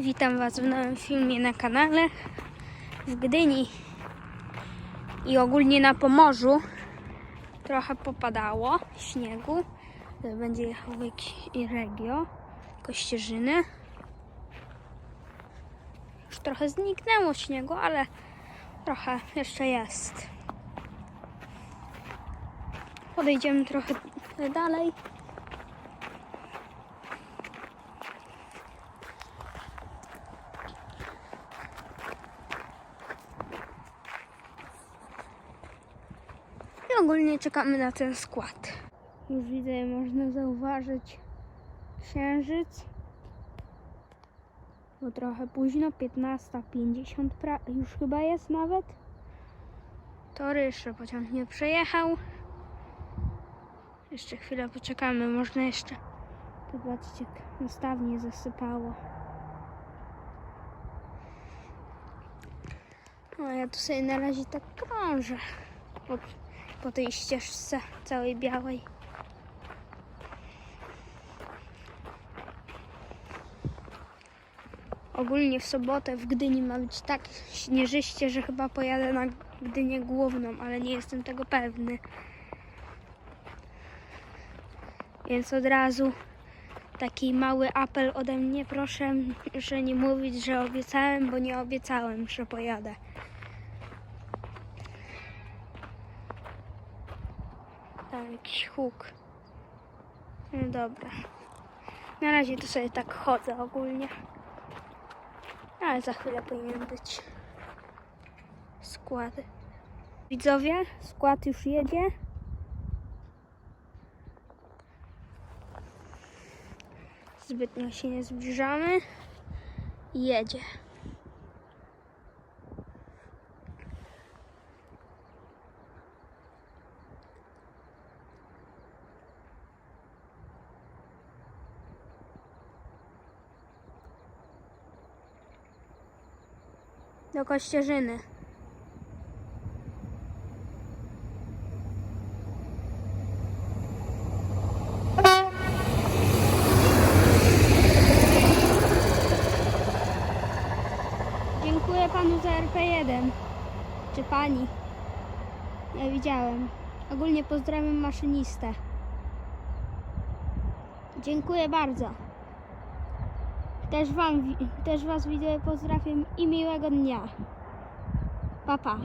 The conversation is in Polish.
Witam Was w nowym filmie na kanale w Gdyni i ogólnie na Pomorzu. Trochę popadało śniegu. Będzie jechał jakiś regio, kościerzyny. Już trochę zniknęło śniegu, ale trochę jeszcze jest. Podejdziemy trochę dalej. Ogólnie czekamy na ten skład. Już widzę, można zauważyć księżyc. Bo trochę późno, 15.50 pra- już chyba jest nawet. Tory jeszcze pociąg nie przejechał. Jeszcze chwilę poczekamy, można jeszcze. Zobaczcie, jak nastawnie zasypało. No, ja tu sobie na razie tak krążę po tej ścieżce całej białej. Ogólnie w sobotę w Gdyni ma być tak śnieżyście, że chyba pojadę na Gdynię główną, ale nie jestem tego pewny. Więc od razu taki mały apel ode mnie, proszę, że nie mówić, że obiecałem, bo nie obiecałem, że pojadę. Tam jakiś huk. No dobra. Na razie to sobie tak chodzę ogólnie. Ale za chwilę powinien być skład. Widzowie, skład już jedzie. Zbytnio się nie zbliżamy. Jedzie. Do Kościerzyny. Dziękuję panu za RP1. Czy pani? Ja widziałem. Ogólnie pozdrawiam maszynistę. Dziękuję bardzo. Też, wam, też was widzę, pozdrawiam i miłego dnia. Pa, pa.